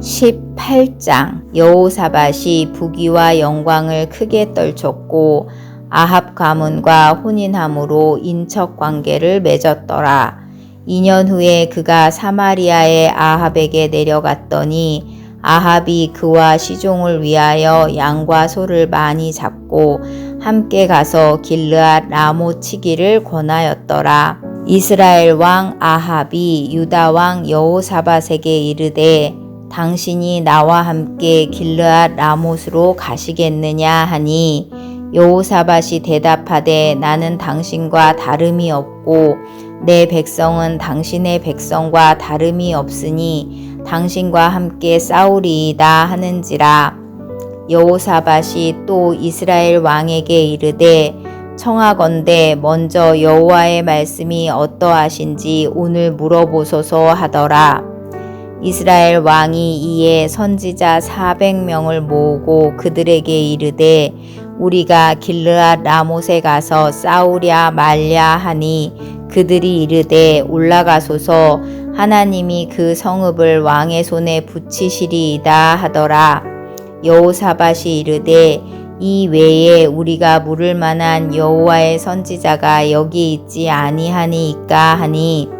18장 여호사밧이 부귀와 영광을 크게 떨쳤고 아합 가문과 혼인함으로 인척 관계를 맺었더라. 2년 후에 그가 사마리아의 아합에게 내려갔더니 아합이 그와 시종을 위하여 양과 소를 많이 잡고 함께 가서 길르앗 라모 치기를 권하였더라. 이스라엘 왕 아합이 유다 왕 여호사밧에게 이르되 당신이 나와 함께 길르앗 라못으로 가시겠느냐 하니 여호사밧이 대답하되 나는 당신과 다름이 없고 내 백성은 당신의 백성과 다름이 없으니 당신과 함께 싸우리이다 하는지라 여호사밧이 또 이스라엘 왕에게 이르되 청하건대 먼저 여호와의 말씀이 어떠하신지 오늘 물어보소서 하더라. 이스라엘 왕이 이에 선지자 400명을 모으고 그들에게 이르되 우리가 길르앗 라못에 가서 싸우랴 말랴 하니 그들이 이르되 올라가소서. 하나님이 그 성읍을 왕의 손에 붙이시리이다 하더라. 여호사밧이 이르되 이 외에 우리가 물을 만한 여호와의 선지자가 여기 있지 아니하니이까 하니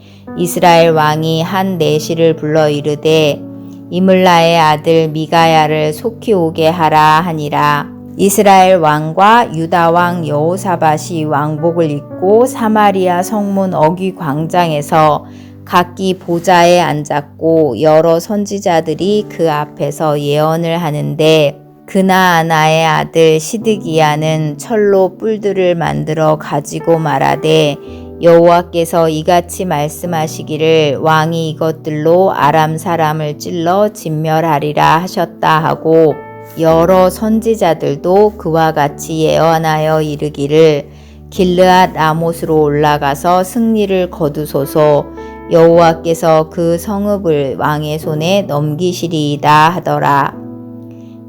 이스라엘 왕이 한 내시를 불러 이르되 이물라의 아들 미가야를 속히 오게 하라 하니라. 이스라엘 왕과 유다 왕 여호사밧이 왕복을 입고 사마리아 성문 어귀 광장에서 각기 보좌에 앉았고 여러 선지자들이 그 앞에서 예언을 하는데 그나아나의 아들 시드기야는 철로 뿔들을 만들어 가지고 말하되 여호와께서 이같이 말씀하시기를 왕이 이것들로 아람 사람을 찔러 진멸하리라 하셨다 하고 여러 선지자들도 그와 같이 예언하여 이르기를 길르앗 라못으로 올라가서 승리를 거두소서 여호와께서 그 성읍을 왕의 손에 넘기시리이다 하더라.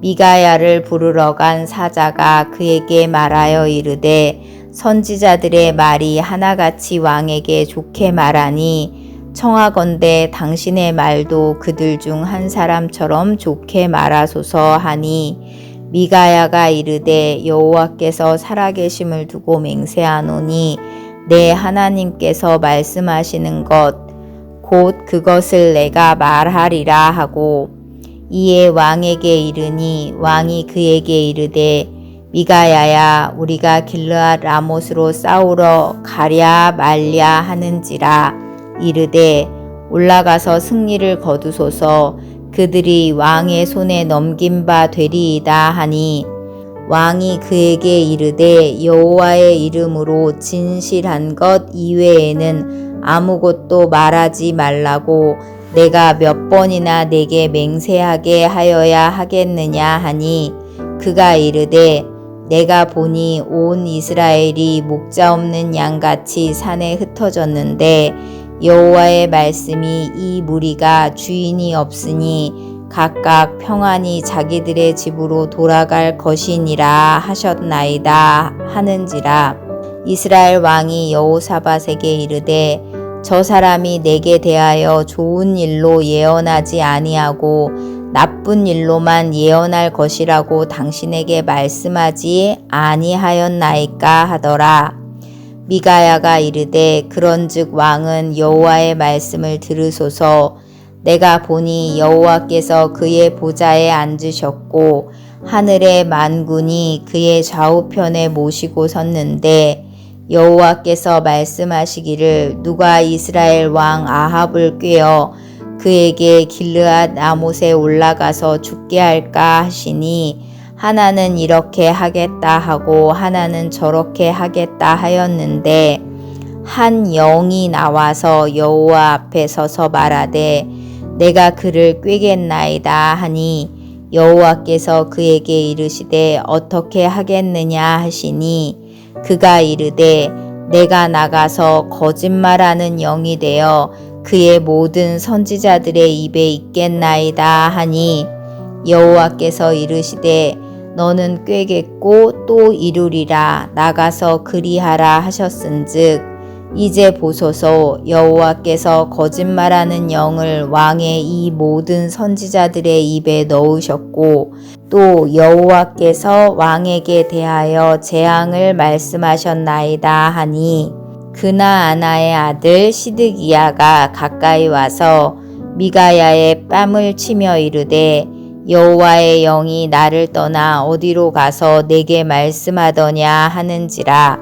미가야를 부르러 간 사자가 그에게 말하여 이르되 선지자들의 말이 하나같이 왕에게 좋게 말하니 청하건대 당신의 말도 그들 중 한 사람처럼 좋게 말하소서 하니 미가야가 이르되 여호와께서 살아계심을 두고 맹세하노니 내 하나님께서 말씀하시는 것 곧 그것을 내가 말하리라 하고 이에 왕에게 이르니 왕이 그에게 이르되 미가야야 우리가 길르앗 라못으로 싸우러 가랴 말랴 하는지라. 이르되 올라가서 승리를 거두소서. 그들이 왕의 손에 넘긴 바 되리이다 하니. 왕이 그에게 이르되 여호와의 이름으로 진실한 것 이외에는 아무것도 말하지 말라고 내가 몇 번이나 내게 맹세하게 하여야 하겠느냐 하니. 그가 이르되 내가 보니 온 이스라엘이 목자 없는 양같이 산에 흩어졌는데 여호와의 말씀이 이 무리가 주인이 없으니 각각 평안히 자기들의 집으로 돌아갈 것이니라 하셨나이다 하는지라. 이스라엘 왕이 여호사밧에게 이르되 저 사람이 내게 대하여 좋은 일로 예언하지 아니하고 나쁜 일로만 예언할 것이라고 당신에게 말씀하지 아니하였나이까 하더라. 미가야가 이르되 그런즉 왕은 여호와의 말씀을 들으소서 내가 보니 여호와께서 그의 보좌에 앉으셨고 하늘의 만군이 그의 좌우편에 모시고 섰는데 여호와께서 말씀하시기를 누가 이스라엘 왕 아합을 꾀어 그에게 길르앗 나못에 올라가서 죽게 할까 하시니 하나는 이렇게 하겠다 하고 하나는 저렇게 하겠다 하였는데 한 영이 나와서 여호와 앞에 서서 말하되 내가 그를 꾀겠나이다 하니 여호와께서 그에게 이르시되 어떻게 하겠느냐 하시니 그가 이르되 내가 나가서 거짓말하는 영이 되어 그의 모든 선지자들의 입에 있겠나이다 하니 여호와께서 이르시되 너는 꾀겠고 또 이루리라. 나가서 그리하라 하셨은즉 이제 보소서. 여호와께서 거짓말하는 영을 왕의 이 모든 선지자들의 입에 넣으셨고 또 여호와께서 왕에게 대하여 재앙을 말씀하셨나이다 하니 그나아나의 아들 시드기야가 가까이 와서 미가야의 뺨을 치며 이르되 여호와의 영이 나를 떠나 어디로 가서 내게 말씀하더냐 하는지라.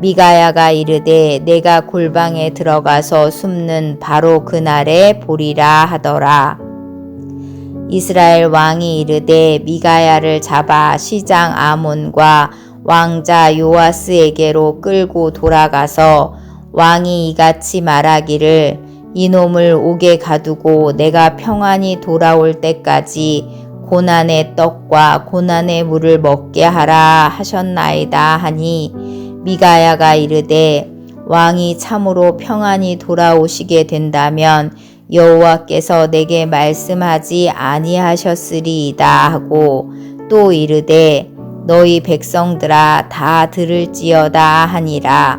미가야가 이르되 내가 골방에 들어가서 숨는 바로 그날에 보리라 하더라. 이스라엘 왕이 이르되 미가야를 잡아 시장 아몬과 왕자 요아스에게로 끌고 돌아가서 왕이 이같이 말하기를 이놈을 옥에 가두고 내가 평안히 돌아올 때까지 고난의 떡과 고난의 물을 먹게 하라 하셨나이다 하니 미가야가 이르되 왕이 참으로 평안히 돌아오시게 된다면 여호와께서 내게 말씀하지 아니하셨으리이다 하고 또 이르되 너희 백성들아 다 들을지어다 하니라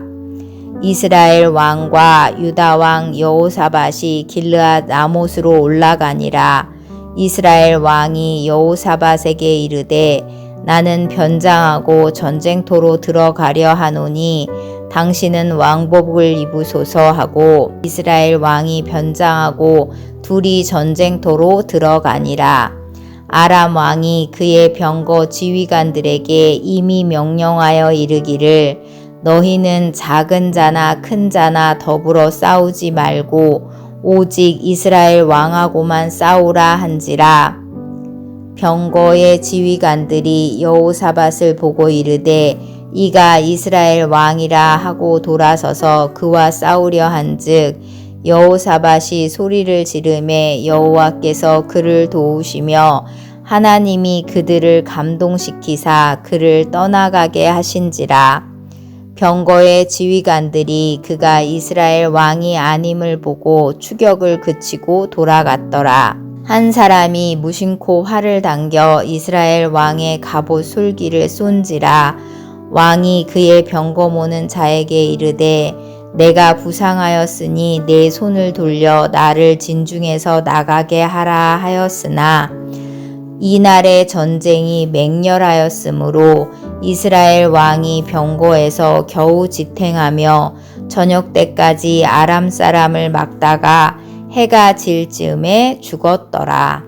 이스라엘 왕과 유다 왕 여호사밧이 길르앗 나못으로 올라가니라 이스라엘 왕이 여호사밧에게 이르되 나는 변장하고 전쟁터로 들어가려 하노니 당신은 왕복을 입으소서 하고 이스라엘 왕이 변장하고 둘이 전쟁터로 들어가니라. 아람 왕이 그의 병거 지휘관들에게 이미 명령하여 이르기를 너희는 작은 자나 큰 자나 더불어 싸우지 말고 오직 이스라엘 왕하고만 싸우라 한지라. 병거의 지휘관들이 여호사밧을 보고 이르되 이가 이스라엘 왕이라 하고 돌아서서 그와 싸우려 한즉 여호사밧이 소리를 지르매 여호와께서 그를 도우시며 하나님이 그들을 감동시키사 그를 떠나가게 하신지라 병거의 지휘관들이 그가 이스라엘 왕이 아님을 보고 추격을 그치고 돌아갔더라. 한 사람이 무심코 활을 당겨 이스라엘 왕의 갑옷 솔기를 쏜지라 왕이 그의 병거 모는 자에게 이르되 내가 부상하였으니 내 손을 돌려 나를 진중에서 나가게 하라 하였으나 이날의 전쟁이 맹렬하였으므로 이스라엘 왕이 병거에서 겨우 지탱하며 저녁 때까지 아람 사람을 막다가 해가 질 즈음에 죽었더라.